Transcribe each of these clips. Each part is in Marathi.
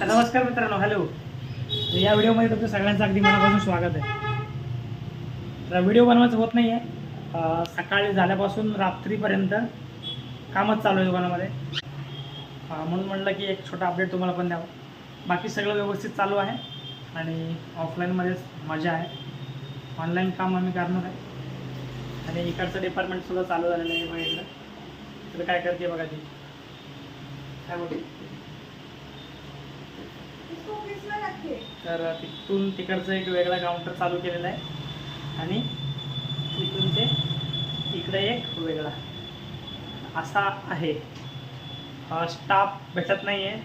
तर नमस्कार मित्रांनो हॅलो. या व्हिडिओमध्ये तुमचं सगळ्यांचं अगदी मनापासून स्वागत आहे. तर व्हिडिओ बनवायचं होत नाही आहे सकाळी झाल्यापासून रात्रीपर्यंत कामच चालू आहे दुकानामध्ये. म्हणून म्हटलं की एक छोटा अपडेट तुम्हाला पण द्यावं. बाकी सगळं व्यवस्थित चालू आहे आणि ऑफलाईनमध्येच मजा आहे. ऑनलाईन काम आम्ही करणार आहे. आणि इकडचं डिपार्टमेंटसुद्धा चालू झालेलं आहे बघितलं. तर काय करते बघा ती? काय बोलते? तर तिथून तिकडचं एक वेगळा काउंटर चालू केलेला आहे. आणि तिथून ते इकडे एक वेगळा. असा आहे. स्टाफ भेटत नाही आहे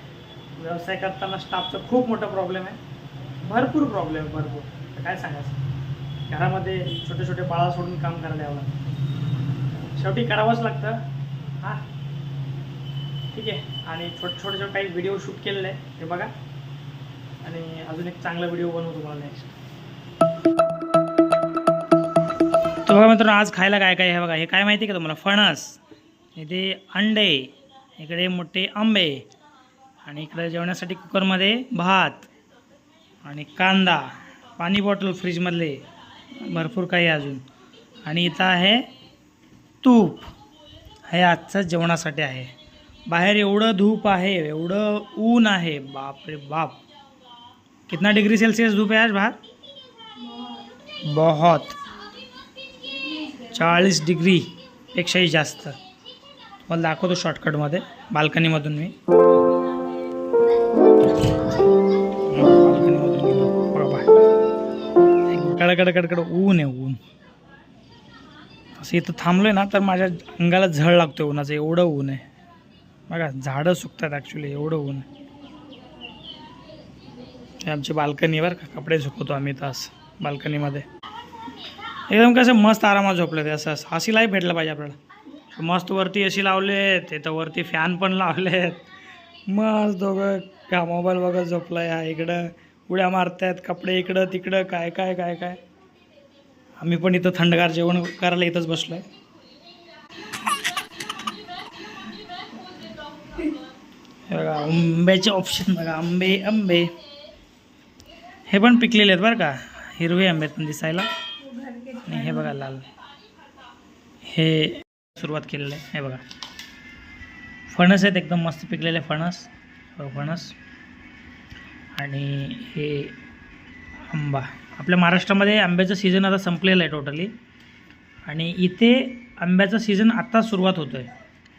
व्यवसाय करताना स्टाफचा खूप मोठा प्रॉब्लेम आहे. भरपूर प्रॉब्लेम आहे भरपूर. काय सांगायचं? घरामध्ये छोटे छोटे बाळा सोडून काम करायला यावं लागतं. शेवटी करावंच लागतं. हां? ठीक आहे. आणि छोटे छोटे छोटे काही व्हिडिओ शूट केलेले आहे ते बघा. आणि अजून एक चांगला व्हिडिओ बनवू तुम्हाला नेक्स्ट तर बघा मित्रांनो आज खायला काय काय हे बघा. हे काय माहिती आहे का तुम्हाला? फणस इथे अंडे इकडे मोठे आंबे आणि इकडे जेवणासाठी कुकरमध्ये भात आणि कांदा पाणी बॉटल फ्रीजमधले भरपूर काही अजून. आणि इथं आहे तूप. हे आजचं जेवणासाठी आहे. बाहेर एवढं धूप आहे एवढं ऊन आहे. बाप रे बाप. कितना डिग्री सेल्सियस धूप है आज बाहर? बहुत। चाळीस डिग्री पेक्षाही जास्त। मला दाखवतो शॉर्टकटमध्ये बाल्कनीमधून मी. बाल्कनीमधून गेलो. कडकड कडकड ऊन आहे ऊन. असं इथं थांबलोय ना तर माझ्या अंगाला झळ लागतोय उन्हाचं. एवढं ऊन आहे. बघा झाडं सुकतात ॲक्च्युली एवढं ऊन आहे. आमची बाल्कनीवर कपडे झोपवतो आम्ही तास बाल्कनीमध्ये. एकदम कसं मस्त आरामात झोपले ते असं असं अशी लाईफ भेटलं पाहिजे आपल्याला. मस्त वरती अशी लावले ते तर वरती फॅन पण लावलेत. मस्त दोघं का मोबाईल बघत झोपला या इकडं. उड्या मारतायत कपडे इकडं तिकडं काय काय काय काय. आम्ही पण इथं थंडगार जेवण करायला इथंच बसलो आहे बघा आंब्याचे ऑप्शन बघा आंबे आंबे. हे पण पिकलेले आहेत बरं का. हिरवे आंबे पण दिसायला. आणि हे बघा लाल. हे सुरुवात केलेलं आहे. हे बघा. फणस आहेत एकदम मस्त पिकलेले फणस. फणस. आणि हे आंबा. आपल्या महाराष्ट्रामध्ये आंब्याचं सीझन आता संपलेलं आहे टोटली आणि इथे आंब्याचं सीझन आत्ता सुरुवात होतो आहे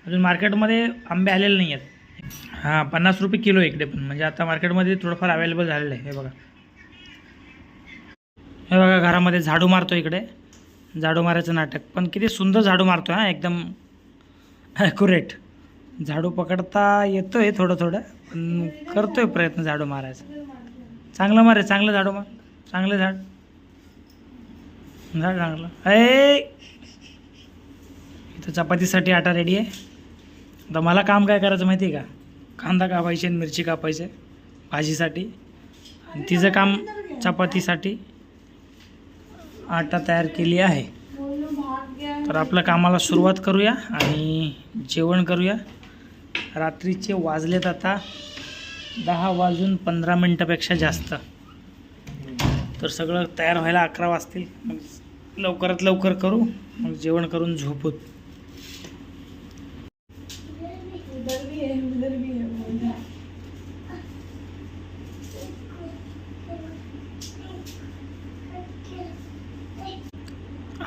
अजून मार्केटमध्ये आंबे आलेले नाही आहेत हां पन्नास रुपये किलो इकडे पण. म्हणजे आता मार्केटमध्ये थोडंफार अवेलेबल झालेलं आहे. हे बघा. हे बघा घरामध्ये झाडू मारतो इकडे. झाडू मारायचं नाटक. पण किती सुंदर झाडू मारतो हा एकदम ॲक्युरेट झाडू पकडता येतो आहे थोडं थोडं पण करतो आहे प्रयत्न झाडू मारायचा. चांगलं मारे चांगलं झाडू मार. चांगलं झाड. झाड चांगलं. अय इथं चपातीसाठी आटा रेडी आहे. आता मला काम काय करायचं माहिती आहे का? कांदा कापायचे आणि मिरची कापायचे भाजीसाठी. आणि तिचं काम चपातीसाठी. आटा तयार केली आहे. तर आपल्या कामाला सुरुवात करूया आणि जेवण करूया. रात्रीचे वाजलेत आता दहा वाजून पंधरा मिनटापेक्षा जास्त. तर सगळं तयार व्हायला अकरा वाजतील. मग लवकरात लवकर करू. मग जेवण करून झोपूत.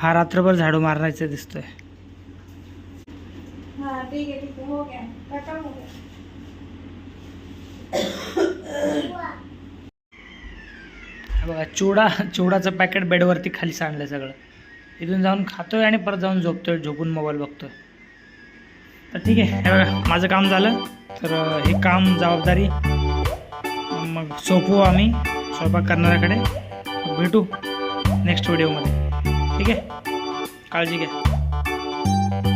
हा रात्रभर झाडू मारायचं दिसतोय. हाँ ठीक ठीक गया खत्म गया बघा चिवडा चिवडाचं पॅकेट बेडवरती खाली सांडलं सगळं. इथून जाऊन खातोय आणि परत जाऊन झोपतोय झोपून मोबाईल बघतोय. तर ठीक आहे बघा माझं काम झालं. तर हे काम जबाबदारी. मग सोपवू आम्ही स्वयंपाक करणाऱ्याकडे. भेटू नेक्स्ट व्हिडिओमध्ये ठीक आहे? काळजी घ्या.